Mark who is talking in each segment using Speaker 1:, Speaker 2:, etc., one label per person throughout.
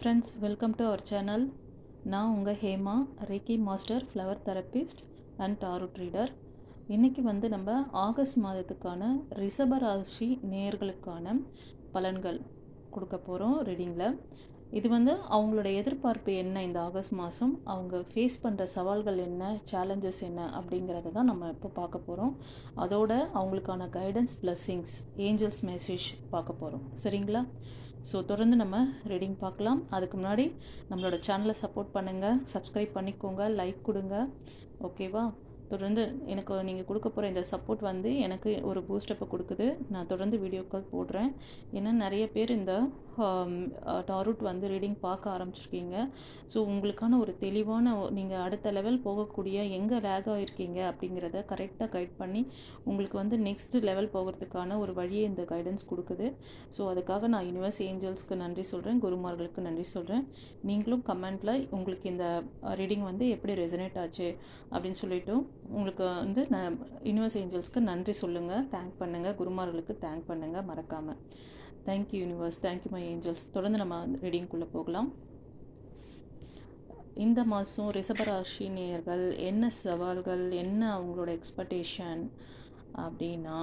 Speaker 1: Friends welcome to our channel நான் உங்கள் Hema reiki master flower therapist and tarot reader இன்றைக்கி வந்து நம்ம ஆகஸ்ட் மாதத்துக்கான ரிஷபராசி நேயர்களுக்கான பலன்கள் கொடுக்க போகிறோம் ரீடிங்கில் இது வந்து அவங்களோட எதிர்பார்ப்பு என்ன இந்த ஆகஸ்ட் மாதம்? அவங்க ஃபேஸ் பண்ணுற சவால்கள் என்ன? சேலஞ்சஸ் என்ன? அப்படிங்கிறத தான் நம்ம இப்போ பார்க்க போகிறோம் அதோட அவங்களுக்கான கைடன்ஸ் பிளஸ்ஸிங்ஸ் ஏஞ்சல்ஸ் மெசேஜ் பார்க்க போகிறோம் சரிங்களா? ஸோ தொடர்ந்து நம்ம ரீடிங் பார்க்கலாம். அதுக்கு முன்னாடி நம்மளோட சேனலை சப்போர்ட் பண்ணுங்கள் சப்ஸ்கிரைப் பண்ணிக்கோங்க. லைக் கொடுங்க. ஓகேவா தொடர்ந்து எனக்கு நீங்கள் கொடுக்க போகிற இந்த சப்போர்ட் வந்து எனக்கு ஒரு பூஸ்டப்பை கொடுக்குது. நான் தொடர்ந்து வீடியோக்கள் போடுறேன். ஏன்னா நிறைய பேர் இந்த டாரூட் வந்து ரீடிங் பார்க்க ஆரம்பிச்சிருக்கீங்க. ஸோ உங்களுக்கான ஒரு தெளிவான நீங்கள் அடுத்த லெவல் போகக்கூடிய எங்கே லேக் ஆகிருக்கீங்க அப்படிங்கிறத கரெக்டாக கைட் பண்ணி உங்களுக்கு வந்து நெக்ஸ்ட் லெவல் போகிறதுக்கான ஒரு வழியை இந்த கைடன்ஸ் கொடுக்குது. ஸோ அதுக்காக நான் யூனிவர்ஸ் ஏஞ்சல்ஸ்க்கு நன்றி சொல்கிறேன் குருமார்களுக்கு நன்றி சொல்கிறேன் நீங்களும் கமெண்ட்டில் உங்களுக்கு இந்த ரீடிங் வந்து எப்படி ரெசனேட் ஆச்சு அப்படின்னு சொல்லிவிட்டு உங்களுக்கு வந்து நான் யூனிவர்ஸ் ஏஞ்சல்ஸ்க்கு நன்றி சொல்லுங்கள் தேங்க் பண்ணுங்கள் குருமார்களுக்கு தேங்க் பண்ணுங்கள் மறக்காமல் thank you universe thank you my angels தொடர்ந்து நம்ம ரீடிங்குள்ளே போகலாம். இந்த மாதம் ரிஷபராசி நேயர்கள் என்ன சவால்கள் என்ன அவங்களோட எக்ஸ்பெக்டேஷன் அப்படின்னா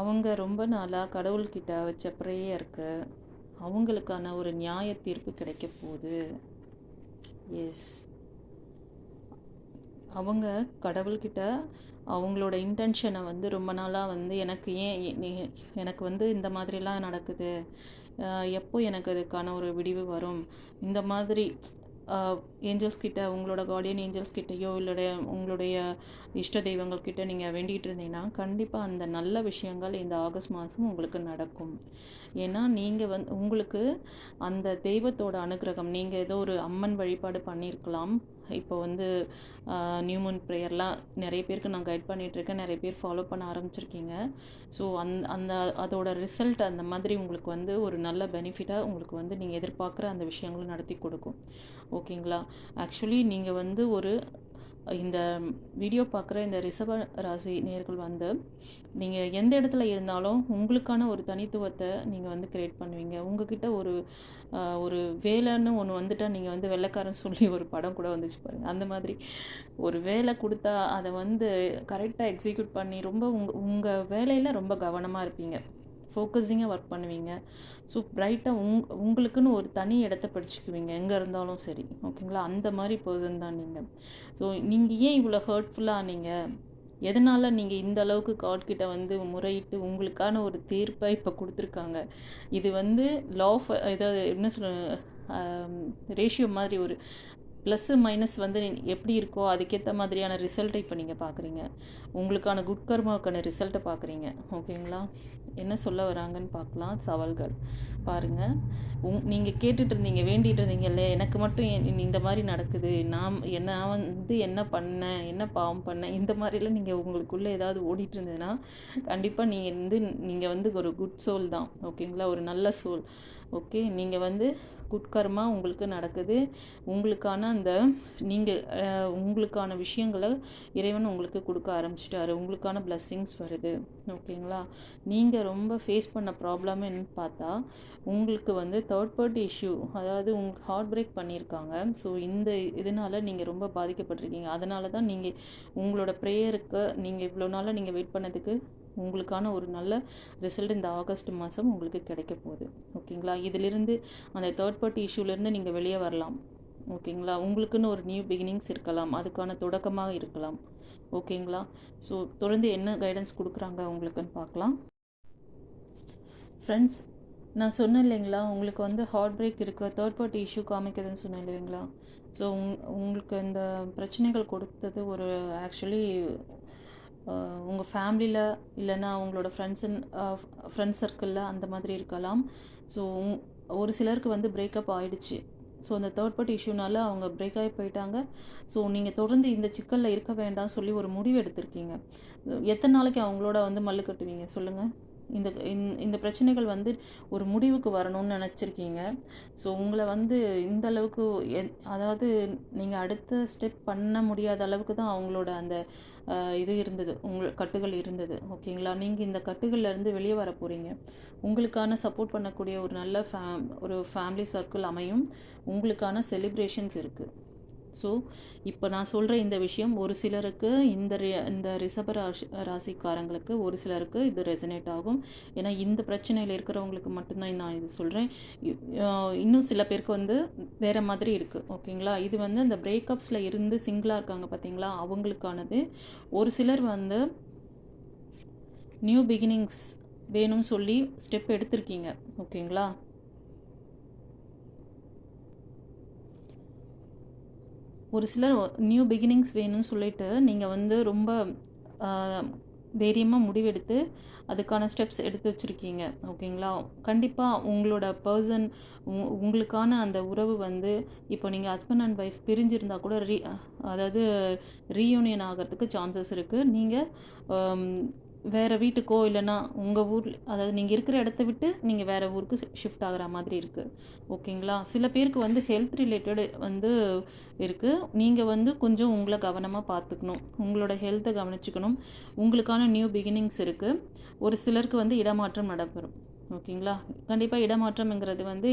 Speaker 1: அவங்க ரொம்ப நாளாக கடவுள்கிட்ட வச்ச ப்ரேயருக்கு அவங்களுக்கான ஒரு நியாய தீர்ப்பு கிடைக்க போகுது. எஸ் அவங்க கடவுள்கிட்ட அவங்களோட இன்டென்ஷனை வந்து ரொம்ப நாளாக வந்து எனக்கு ஏன் எனக்கு வந்து இந்த மாதிரிலாம் நடக்குது. எப்போ எனக்கு அதுக்கான ஒரு விடிவு வரும்? இந்த மாதிரி ஏஞ்சல்ஸ் கிட்ட உங்களோட கார்டியன் ஏஞ்சல்ஸ் கிட்டேயோ இல்லை உங்களுடைய இஷ்ட தெய்வங்கள் கிட்ட நீங்கள் வேண்டிகிட்டு இருந்தீங்கன்னா கண்டிப்பாக அந்த நல்ல விஷயங்கள் இந்த ஆகஸ்ட் மாதம் உங்களுக்கு நடக்கும். ஏன்னா நீங்கள் வந்து உங்களுக்கு அந்த தெய்வத்தோட அனுகிரகம் நீங்கள் ஏதோ ஒரு அம்மன் வழிபாடு பண்ணியிருக்கலாம் இப்போ வந்து நியூமன் ப்ரேயர்லாம் நிறைய பேருக்கு நான் கைட் பண்ணிகிட்ருக்கேன் நிறைய பேர் ஃபாலோ பண்ண ஆரம்பிச்சிருக்கீங்க. ஸோ அந் அந்த அதோட ரிசல்ட் அந்த மாதிரி உங்களுக்கு வந்து ஒரு நல்ல பெனிஃபிட்டாக உங்களுக்கு வந்து நீங்கள் எதிர்பார்க்குற அந்த விஷயங்களும் நடத்தி கொடுக்கும். ஓகேங்களா? ஆக்சுவலி நீங்கள் வந்து ஒரு இந்த வீடியோ பார்க்குற இந்த ரிஷப ராசி நேர்கள் வந்து நீங்கள் எந்த இடத்துல இருந்தாலும் உங்களுக்கான ஒரு தனித்துவத்தை நீங்கள் வந்து க்ரியேட் பண்ணுவீங்க. உங்ககிட்ட ஒரு ஒரு வேலைன்னு ஒன்று வந்துட்டால் நீங்கள் வந்து வெள்ளைக்காரன் சொல்லி ஒரு படம் கூட வந்துச்சு பாருங்கள் அந்த மாதிரி ஒரு வேலை கொடுத்தா அதை வந்து கரெக்டாக எக்ஸிக்யூட் பண்ணி ரொம்ப உங்கள் உங்கள் வேலையில் ரொம்ப கவனமாக இருப்பீங்க. ஃபோக்கஸிங்காக ஒர்க் பண்ணுவீங்க. ஸோ பிரைட்டாக உங் உங்களுக்குன்னு ஒரு தனி இடத்த படிச்சுக்குவீங்க. எங்கே இருந்தாலும் சரி. ஓகேங்களா? அந்த மாதிரி பர்சன் தான் நீங்கள் ஸோ நீங்கள் ஏன் இவ்வளோ ஹர்ட்ஃபுல்லாக நீங்கள் எதனால் நீங்கள் இந்த அளவுக்கு காட்கிட்ட வந்து முறையிட்டு உங்களுக்கான ஒரு தீர்ப்பை இப்போ கொடுத்துருக்காங்க? இது வந்து லா ஆஃப் ஏதாவது என்ன சொல்ல ரேஷியோ மாதிரி ஒரு ப்ளஸ்ஸு மைனஸ் வந்து எப்படி இருக்கோ அதுக்கேற்ற மாதிரியான ரிசல்ட்டை இப்போ நீங்கள் பார்க்குறீங்க உங்களுக்கான குட் கர்மாவுக்கான ரிசல்ட்டை பார்க்குறீங்க ஓகேங்களா என்ன சொல்ல வராங்கன்னு பார்க்கலாம் சவால்கள். பாருங்கள் உங் நீங்கள் கேட்டுட்டு இருந்தீங்க வேண்டிகிட்டு இருந்தீங்கல்ல எனக்கு மட்டும் இந்த மாதிரி நடக்குது. நான் என்ன வந்து என்ன பண்ணேன் என்ன பாவம் பண்ணேன் இந்த மாதிரிலாம் நீங்கள் உங்களுக்குள்ளே ஏதாவது ஓடிட்டு இருந்ததுன்னா கண்டிப்பாக நீங்கள் வந்து நீங்கள் வந்து ஒரு குட் சோல் தான். ஓகேங்களா ஒரு நல்ல சோல் ஓகே நீங்கள் வந்து குட்கர்மா உங்களுக்கு நடக்குது. உங்களுக்கான அந்த நீங்கள் உங்களுக்கான விஷயங்களை இறைவன் உங்களுக்கு கொடுக்க ஆரம்பிச்சிட்டாரு. உங்களுக்கான பிளஸ்ஸிங்ஸ் வருது. ஓகேங்களா? நீங்கள் ரொம்ப ஃபேஸ் பண்ண ப்ராப்ளம் என்னன்னு பார்த்தா உங்களுக்கு வந்து தேர்ட் பார்ட்டி இஷ்யூ அதாவது உங்களுக்கு ஹார்ட் பிரேக் பண்ணியிருக்காங்க. ஸோ இந்த இதனால் நீங்கள் ரொம்ப பாதிக்கப்பட்டிருக்கீங்க. அதனால தான் நீங்கள் உங்களோட ப்ரேயருக்கு நீங்கள் இவ்வளோ நாளாக நீங்கள் வெயிட் பண்ணதுக்கு உங்களுக்கான ஒரு நல்ல ரிசல்ட் இந்த ஆகஸ்ட் மாதம் உங்களுக்கு கிடைக்க போகுது. ஓகேங்களா? இதிலிருந்து அந்த தேர்ட் பார்ட்டி இஷ்யூலேருந்து நீங்கள் வெளியே வரலாம். ஓகேங்களா? உங்களுக்குன்னு ஒரு நியூ பிகினிங்ஸ் இருக்கலாம். அதுக்கான தொடக்கமாக இருக்கலாம். ஓகேங்களா? ஸோ தொடர்ந்து என்ன கைடன்ஸ் கொடுக்குறாங்க உங்களுக்குன்னு பார்க்கலாம். ஃப்ரெண்ட்ஸ் நான் சொன்னேன் இல்லைங்களா? உங்களுக்கு வந்து ஹார்ட் பிரேக் இருக்குது தேர்ட் பார்ட்டி இஷ்யூ காமிக்குதுன்னு சொன்னேன் இல்லைங்களா? ஸோ உங் உங்களுக்கு இந்த பிரச்சனைகள் கொடுத்தது ஒரு ஆக்சுவலி உங்கள் ஃபேமிலியில் இல்லைன்னா அவங்களோட ஃப்ரெண்ட்ஸன் ஃப்ரெண்ட்ஸ் சர்க்கிளில் அந்த மாதிரி இருக்கலாம். ஸோ ஒரு சிலருக்கு வந்து பிரேக்கப் ஆகிடுச்சு ஸோ அந்த தேர்ட் பார்ட்டி இஷ்யூனால அவங்க பிரேக் ஆகி போயிட்டாங்க. ஸோ நீங்கள் தொடர்ந்து இந்த சிக்கலில் இருக்க வேண்டாம் சொல்லி ஒரு முடிவு எடுத்திருக்கீங்க. எத்தனை நாளைக்கு அவங்களோட வந்து மல்லு கட்டுவீங்க? சொல்லுங்கள் இந்த இந்த- இந்த பிரச்சனைகள் வந்து ஒரு முடிவுக்கு வரணும்னு நினச்சிருக்கீங்க. ஸோ உங்களை வந்து இந்த அளவுக்கு அதாவது நீங்கள் அடுத்த ஸ்டெப் பண்ண முடியாத அளவுக்கு தான் அவங்களோட அந்த இது இருந்தது. உங்கள் கட்டுகள் இருந்தது. ஓகேங்களா? நீங்கள் இந்த கட்டுகள்லேருந்து வெளியே வர போகிறீங்க உங்களுக்கான சப்போர்ட் பண்ணக்கூடிய ஒரு நல்ல ஃபே ஒரு ஃபேமிலி சர்க்கிள் அமையும். உங்களுக்கான செலிப்ரேஷன்ஸ் இருக்குது ஸோ இப்போ நான் சொல்கிற இந்த விஷயம் ஒரு சிலருக்கு இந்த இந்த ரிஷப ராசி ராசிக்காரங்களுக்கு ஒரு சிலருக்கு இது ரெசனேட் ஆகும். ஏன்னா இந்த பிரச்சனையில் இருக்கிறவங்களுக்கு மட்டும்தான் நான் இது சொல்கிறேன் இன்னும் சில பேருக்கு வந்து வேறு மாதிரி இருக்குது ஓகேங்களா? இது வந்து அந்த பிரேக்கப்ஸில் இருந்து சிங்கிளாக இருக்காங்க பார்த்தீங்களா அவங்களுக்கானது. ஒரு சிலர் வந்து நியூ பிகினிங்ஸ் வேணும்னு சொல்லி ஸ்டெப் எடுத்திருக்கீங்க. ஓகேங்களா? ஒரு சிலர் நியூ பிகினிங்ஸ் வேணும்னு சொல்லிட்டு நீங்கள் வந்து ரொம்ப தைரியமாக முடிவெடுத்து அதுக்கான ஸ்டெப்ஸ் எடுத்து வச்சுருக்கீங்க. ஓகேங்களா கண்டிப்பாக உங்களோட பர்சன் உங்களுக்கான அந்த உறவு வந்து இப்போ நீங்கள் ஹஸ்பண்ட் அண்ட் ஒய்ஃப் பிரிஞ்சிருந்தால் கூட ரீ அதாவது ரீயூனியன் ஆகிறதுக்கு சான்சஸ் இருக்குது நீங்கள் வேறு வீட்டுக்கோ இல்லைன்னா உங்கள் ஊர் அதாவது நீங்கள் இருக்கிற இடத்த விட்டு நீங்கள் வேறு ஊருக்கு ஷிஃப்ட் ஆகிற மாதிரி இருக்குது ஓகேங்களா? சில பேருக்கு வந்து ஹெல்த் ரிலேட்டட் வந்து இருக்குது நீங்கள் வந்து கொஞ்சம் உங்களை கவனமாக பார்த்துக்கணும் உங்களோட ஹெல்த்தை கவனிச்சுக்கணும். உங்களுக்கான நியூ பிகினிங்ஸ் இருக்குது ஒரு சிலருக்கு வந்து இடமாற்றம் நடைபெறும். ஓகேங்களா? கண்டிப்பாக இடமாற்றம்ங்கிறது வந்து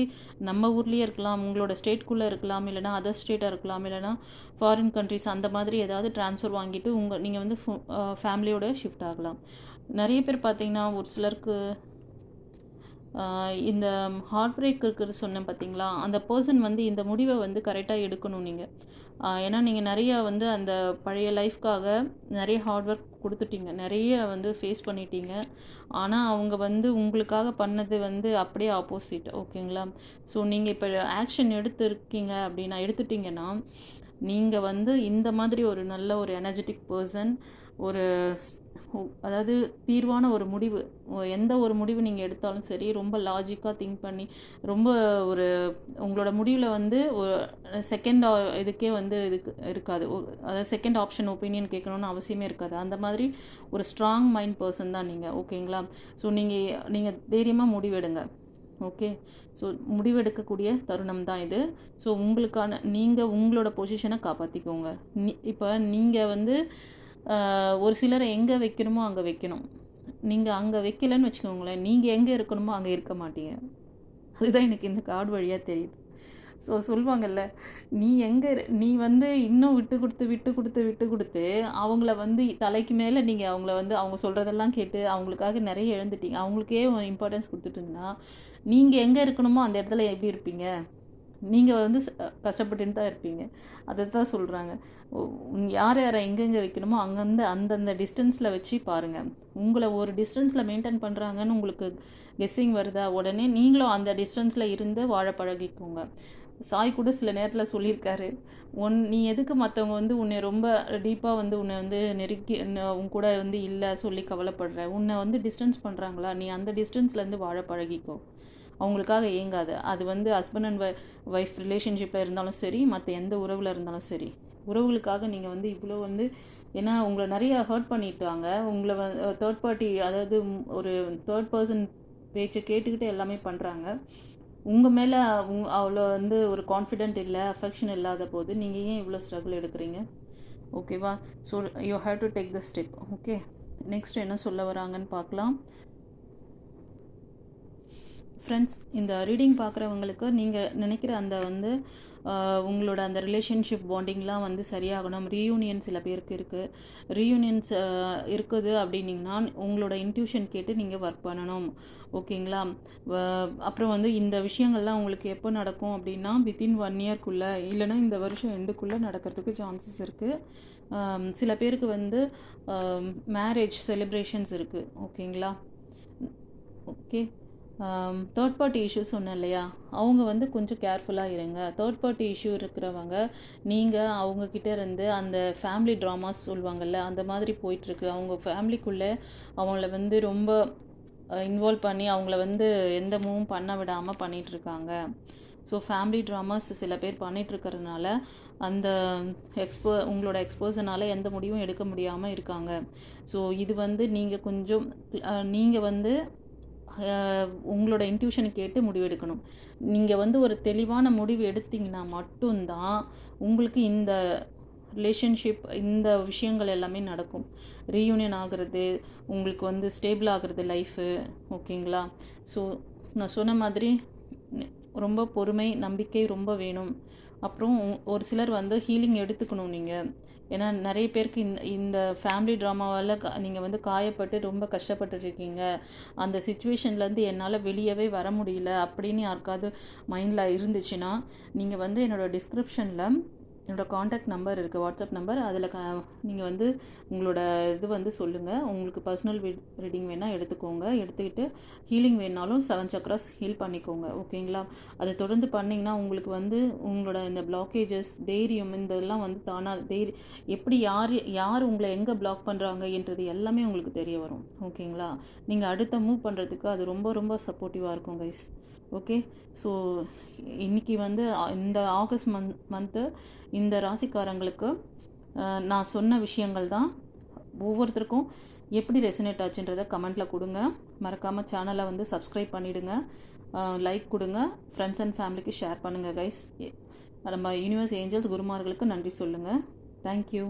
Speaker 1: நம்ம ஊர்லேயே இருக்கலாம் உங்களோட ஸ்டேட்குள்ளே இருக்கலாம் இல்லைனா அதர் ஸ்டேட்டாக இருக்கலாம் இல்லைனா ஃபாரின் கண்ட்ரிஸ் அந்த மாதிரி ஏதாவது ட்ரான்ஸ்ஃபர் வாங்கிட்டு உங்கள் நீங்கள் வந்து ஃபேமிலியோட ஷிஃப்ட் ஆகலாம். நிறைய பேர் பார்த்தீங்கன்னா ஒரு சிலருக்கு இந்த ஹார்ட் பிரேக் இருக்கிறது சொன்னேன் பார்த்தீங்களா? அந்த பர்சன் வந்து இந்த முடிவை வந்து கரெக்டாக எடுக்கணும் நீங்கள் ஏன்னா நீங்கள் நிறைய வந்து அந்த பழைய லைஃப்க்காக நிறைய ஹார்ட் ஒர்க் கொடுத்துட்டீங்க. நிறைய வந்து ஃபேஸ் பண்ணிட்டீங்க. ஆனால் அவங்க வந்து உங்களுக்காக பண்ணது வந்து அப்படியே ஆப்போசிட் ஓகேங்களா? ஸோ நீங்கள் இப்போ ஆக்ஷன் எடுத்துருக்கீங்க அப்படின்னா எடுத்துட்டீங்கன்னா நீங்கள் வந்து இந்த மாதிரி ஒரு நல்ல ஒரு எனர்ஜெட்டிக் பர்சன் ஒரு அதாவது தீர்வான ஒரு முடிவு. எந்த ஒரு முடிவு நீங்கள் எடுத்தாலும் சரி ரொம்ப லாஜிக்காக திங்க் பண்ணி ரொம்ப ஒரு உங்களோட முடிவில் வந்து ஒரு செகண்ட் இதுக்கே வந்து இதுக்கு இருக்காது. அதாவது செகண்ட் ஆப்ஷன் ஒப்பீனியன் கேட்கணும்னு அவசியமே இருக்காது. அந்த மாதிரி ஒரு ஸ்ட்ராங் மைண்ட் பர்சன் தான் நீங்கள் ஓகேங்களா? ஸோ நீங்கள் நீங்கள் தைரியமாக முடிவெடுங்க. ஓகே? ஸோ முடிவெடுக்கக்கூடிய தருணம் தான் இது. ஸோ உங்களுக்கான நீங்கள் உங்களோட பொசிஷனை காப்பாற்றிக்கோங்க நீ இப்போ நீங்கள் வந்து ஒரு சிலரை எங்கே வைக்கணுமோ அங்கே வைக்கணும். நீங்கள் அங்கே வைக்கலன்னு வச்சுக்கோங்களேன். நீங்கள் எங்கே இருக்கணுமோ அங்கே இருக்க மாட்டீங்க. அதுதான் எனக்கு இந்த கார்டு வழியாக தெரியுது. ஸோ சொல்லுவாங்கல்ல நீ எங்கே நீ வந்து இன்னும் விட்டு கொடுத்து விட்டு கொடுத்து விட்டு கொடுத்து அவங்கள வந்து தலைக்கு மேலே நீங்கள் அவங்கள வந்து அவங்க சொல்கிறதெல்லாம் கேட்டு அவங்களுக்காக நிறைய எழுந்துட்டீங்க அவங்களுக்கே இம்பார்ட்டன்ஸ் கொடுத்துட்டீங்கன்னா நீங்கள் எங்கே இருக்கணுமோ அந்த இடத்துல எப்படி இருப்பீங்க? நீங்கள் வந்து கஷ்டப்பட்டுன்னு தான் இருப்பீங்க. அதை தான் சொல்கிறாங்க யார் யாரை எங்கெங்கே வைக்கணுமோ அங்கேருந்து அந்தந்த டிஸ்டன்ஸில் வச்சு பாருங்கள் உங்களை ஒரு டிஸ்டன்ஸில் மெயின்டைன் பண்ணுறாங்கன்னு உங்களுக்கு கெஸ்ஸிங் வருதா? உடனே நீங்களும் அந்த டிஸ்டன்ஸில் இருந்து வாழ பழகிக்கோங்க. சாய் கூட சில நேரத்தில் சொல்லியிருக்காரு. உன் நீ எதுக்கு மற்றவங்க வந்து உன்னை ரொம்ப டீப்பாக வந்து உன்னை வந்து நெருக்கி உன் கூட வந்து இல்லை சொல்லி கவலைப்படுற? உன்னை வந்து டிஸ்டன்ஸ் பண்ணுறாங்களா நீ அந்த டிஸ்டன்ஸ்லேருந்து வாழ பழகிக்கோ. அவங்களுக்காக இயங்காது அது வந்து ஹஸ்பண்ட் அண்ட் ஒய்ஃப் ரிலேஷன்ஷிப்பில் இருந்தாலும் சரி மற்ற எந்த உறவில் இருந்தாலும் சரி. உறவுகளுக்காக நீங்கள் வந்து இவ்வளோ வந்து ஏன்னா உங்களை நிறைய ஹர்ட் பண்ணிட்டாங்க. உங்களை தேர்ட் பார்ட்டி அதாவது ஒரு தேர்ட் பர்சன் பேச்சை கேட்டுக்கிட்டு எல்லாமே பண்ணுறாங்க உங்கள் மேலே உங் அவ்வளோ வந்து ஒரு கான்ஃபிடென்ட் இல்லை அஃபெக்ஷன் இல்லாத போது நீங்கள் ஏன் இவ்வளோ ஸ்ட்ரகிள் எடுக்கிறீங்க? ஓகேவா so you have to take the step okay next என்ன சொல்ல வராங்கன்னு பார்க்கலாம். ஃப்ரெண்ட்ஸ் இந்த ரீடிங் பார்க்குறவங்களுக்கு நீங்கள் நினைக்கிற அந்த வந்து உங்களோட அந்த ரிலேஷன்ஷிப் பாண்டிங்லாம் வந்து சரியாகணும். ரீயூனியன் சில பேருக்கு இருக்குது ரீயூனியன்ஸ் இருக்குது அப்படின்னீங்கன்னா உங்களோட இன்ட்யூஷன் கேட்டு நீங்கள் ஒர்க் பண்ணணும். ஓகேங்களா? வ- அப்புறம் வந்து இந்த விஷயங்கள்லாம் உங்களுக்கு எப்போ நடக்கும் அப்படின்னா வித்தின் ஒன் இயர்க்குள்ளே இல்லைன்னா இந்த வருஷம் எண்டுக்குள்ளே நடக்கிறதுக்கு சான்சஸ் இருக்குது சில பேருக்கு வந்து மேரேஜ் செலிப்ரேஷன்ஸ் இருக்குது ஓகேங்களா? ஓகே. தேர்ட் பார்ட்டி இஷ்யூ சொன்னேன் இல்லையா? அவங்க வந்து கொஞ்சம் கேர்ஃபுல்லாக இருங்க. தேர்ட் பார்ட்டி இஷ்யூ இருக்கிறவங்க நீங்கள் அவங்கக்கிட்ட இருந்து அந்த ஃபேமிலி ட்ராமாஸ் சொல்லுவாங்கள்ல அந்த மாதிரி போயிட்டுருக்கு. அவங்க ஃபேமிலிக்குள்ளே அவங்கள வந்து ரொம்ப இன்வால்வ் பண்ணி அவங்கள வந்து எந்த மூவும் பண்ண விடாமல் பண்ணிகிட்ருக்காங்க ஸோ ஃபேமிலி ட்ராமாஸ் சில பேர் பண்ணிகிட்ருக்கறதுனால அந்த எக்ஸ்போ உங்களோட எக்ஸ்போசனால் எந்த முடிவும் எடுக்க முடியாமல் இருக்காங்க. ஸோ இது வந்து நீங்கள் கொஞ்சம் நீங்கள் வந்து உங்களோட இன்ட்யூஷனை கேட்டு முடிவு எடுக்கணும் நீங்கள் வந்து ஒரு தெளிவான முடிவு எடுத்தீங்கன்னா மட்டும்தான் உங்களுக்கு இந்த ரிலேஷன்ஷிப் இந்த விஷயங்கள் எல்லாமே நடக்கும். ரீயூனியன் ஆகிறது உங்களுக்கு வந்து ஸ்டேபிள் ஆகிறது லைஃபு ஓகேங்களா? ஸோ நான் சொன்ன மாதிரி ரொம்ப பொறுமை நம்பிக்கை ரொம்ப வேணும். அப்புறம் ஒரு சிலர் வந்து ஹீலிங் எடுத்துக்கணும் நீங்கள் ஏன்னா நிறைய பேருக்கு இந்த இந்த ஃபேமிலி ட்ராமாவால் க நீங்கள் வந்து காயப்பட்டு ரொம்ப கஷ்டப்பட்டுருக்கீங்க. அந்த சுச்சுவேஷன்லேருந்து என்னால் வெளியவே வர முடியல அப்படின்னு யாருக்காவது மைண்டில் இருந்துச்சுன்னா நீங்கள் வந்து என்னோடய டிஸ்கிரிப்ஷனில் என்னோடய காண்டாக்ட் நம்பர் இருக்குது வாட்ஸ்அப் நம்பர் அதில் க நீங்கள் வந்து உங்களோட இது வந்து சொல்லுங்கள் உங்களுக்கு பர்சனல் ரீடிங் வேணால் எடுத்துக்கோங்க. எடுத்துக்கிட்டு ஹீலிங் வேணாலும் செவன் சக்ராஸ் ஹீல் பண்ணிக்கோங்க. ஓகேங்களா அதை தொடர்ந்து பண்ணிங்கன்னா உங்களுக்கு வந்து உங்களோட இந்த பிளாக்கேஜஸ் தைரியம் இந்த இதெல்லாம் வந்து தானாக தைரி எப்படி யார் யார் உங்களை எங்கே பிளாக் பண்ணுறாங்க என்றது எல்லாமே உங்களுக்கு தெரிய வரும். ஓகேங்களா நீங்கள் அடுத்த மூவ் பண்ணுறதுக்கு அது ரொம்ப ரொம்ப சப்போர்ட்டிவாக இருக்கும் கைஸ் ஓகே ஸோ இன்றைக்கி வந்து இந்த ஆகஸ்ட் மந்த் மந்த்து இந்த ராசிக்காரங்களுக்கு நான் சொன்ன விஷயங்கள் தான் ஒவ்வொருத்தருக்கும் எப்படி ரெசனேட் ஆச்சுன்றதை கமெண்ட்டில் கொடுங்க. மறக்காமல் சேனலை வந்து சப்ஸ்கிரைப் பண்ணிவிடுங்க லைக் கொடுங்க. ஃப்ரெண்ட்ஸ் அண்ட் ஃபேமிலிக்கு ஷேர் பண்ணுங்கள் கைஸ் நம்ம யூனிவர்ஸ் ஏஞ்சல்ஸ் குருமார்களுக்கு நன்றி சொல்லுங்கள் தேங்க்யூ